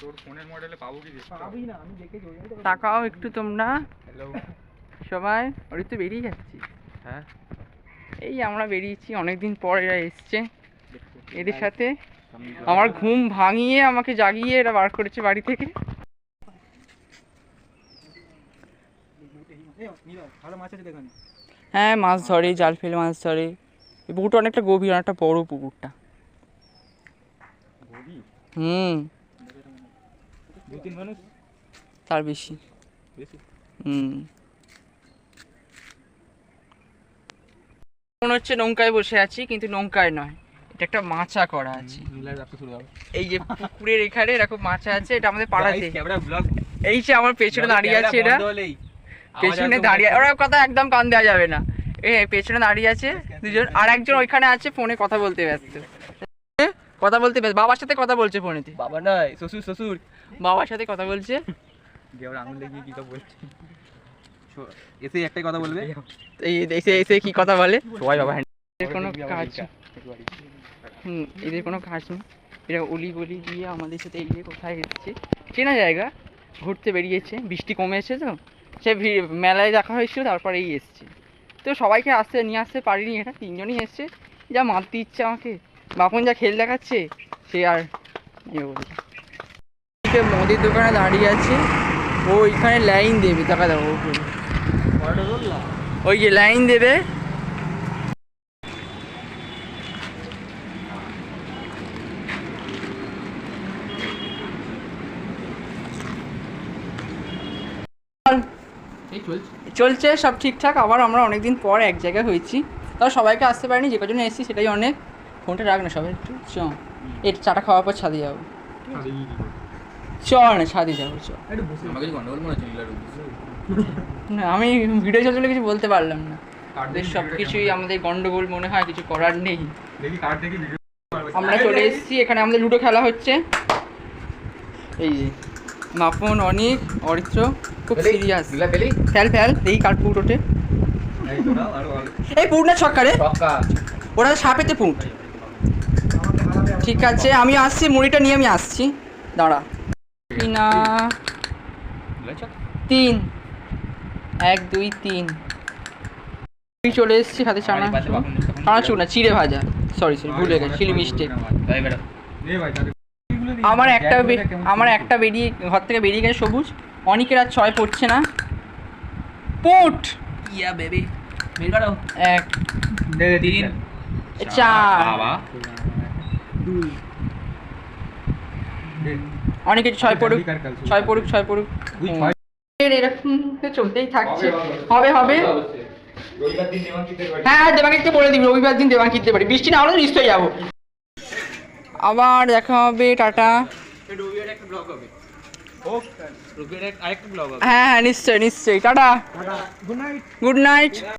তোর ফোনের মডেলে পাবো কি পাবি না আমি দেখে তাকাও একটু তোমরা। হ্যালো সবাই ওই তো বেরিয়ে যাচ্ছি। হ্যাঁ? এই আমরা বেরিয়েছি অনেকদিন পর এরা এসছে। এদের সাথে আমার ঘুম ভাঙিয়ে আমাকে জাগিয়ে এরা বার করেছে বাড়ি থেকে। হ্যাঁ মাছ ধরে জাল ফেলে মাছ ধরে। এই পুকুরটা অনেকটা গভীর অনেকটা বড় পুকুরটা। হুম। দু তিন মানুষ? তার বেশি। বেশি? হুম। মনে হচ্ছে নৌকায় বসে আছি কিন্তু নৌকায় নয়। এটা একটা মাচা করা আছে। এই যে পুকুরের এখানে এরকম মাচা আছে এটা আমাদের পাড়াতে। এই যে আমার পেছনে দাঁড়িয়ে আছে এরা পেছনে দাঁড়িয়ে ওরা কথা একদম কান দেওয়া যাবে না। এ পেছনে দাঁড়িয়ে আছে দুজন আর একজন ওইখানে আছে ফোনে কথা বলতে ব্যস্ত। কথা বলতে ব্যস্ত বাবার সাথে কথা বলছে ফোনেতে। বাবা নয় শ্বশুর শ্বশুর। বাবার সাথে কথা বলছে? দিয়ে ওর আঙুল দেখিয়ে কি তো বলছে। এসে একটাই কথা বলবে? এই এসে এসে কি কথা বলে? সবাই বাবা এদের কোনো কাজ হুম এদের কোনো কাজ নেই। এরা অলি গলি দিয়ে আমাদের সাথে এই যে কোথায় এসছে? চেনা জায়গা ঘুরতে বেরিয়েছে বৃষ্টি কমেছে তো। সে মেলায় দেখা হয়েছিল তারপরে এই এসছে। তো সবাইকে আসতে নিয়ে আসতে পারিনি এটা তিনজনই এসছে। যা মারতে ইচ্ছে আমাকে। বাপন যা খেল দেখাচ্ছে সে আর ইয়ে বলছে মুদির দোকানে দাঁড়িয়ে আছে ও ওইখানে লাইন দেবে টাকা দেবো ওই যে লাইন দেবে। চলছে। চলছে সব ঠিকঠাক। আবার আমরা অনেকদিন পর এক জায়গায় হয়েছি। তাও সবাইকে আসতে পারিনি যে কজন এসেছি সেটাই অনেক। ফোনটা রাখ না সবাই একটু। চ এই চাটা খাওয়ার পর ছাদে যাব। চ না ছাদে যাব চ না আমি ভিডিও চলতে কিছু বলতে পারলাম না। আমাদের সব কিছুই আমাদের গন্ডগোল মনে হয় কিছু করার নেই। আমরা চলে এসেছি এখানে আমাদের লুডো খেলা হচ্ছে। এই যে মাপন অনিক অরিত্র খুব সিরিয়াস ফেল ফেল দেখি কার পুট ওঠে। এই পুট না ছক্কা। রে ওরা সাপেতে পুট। ঠিক আছে আমি আসছি মুড়িটা নিয়ে আমি আসছি। দাঁড়া। না তিন। এক দুই তিন। আমি চলে এসেছি হাতে চানা। চানাচুর না চিড়ে ভাজা। সরি সরি ভুলে গেছি চিলি মিস্টেক আমার একটা আমার একটা বেরিয়ে ঘর থেকে বেরিয়ে গেছে সবুজ। অনেকের আর ছয় পড়ছে না। পোট! ইয়া বেবি এক তিন। চার। অনেকে ছয় পড়ুক ছয় পড়ুক ছয় পড়ুক। দুই ছয়। এর এরকম তো চলতেই থাকছে। হবে হবে। রবিবার দিন দেবাঙ্কিতের বাড়ি হ্যাঁ হ্যাঁ দেবাঙ্কিতকে বলে দিবি। রবিবার দিন দেবাঙ্কিতে পারি। বৃষ্টি না হলে নিশ্চয়ই যাব। আবার দেখা হবে টাটা। হ্যাঁ হ্যাঁ নিশ্চয়ই নিশ্চয়ই। Tata. Good night good night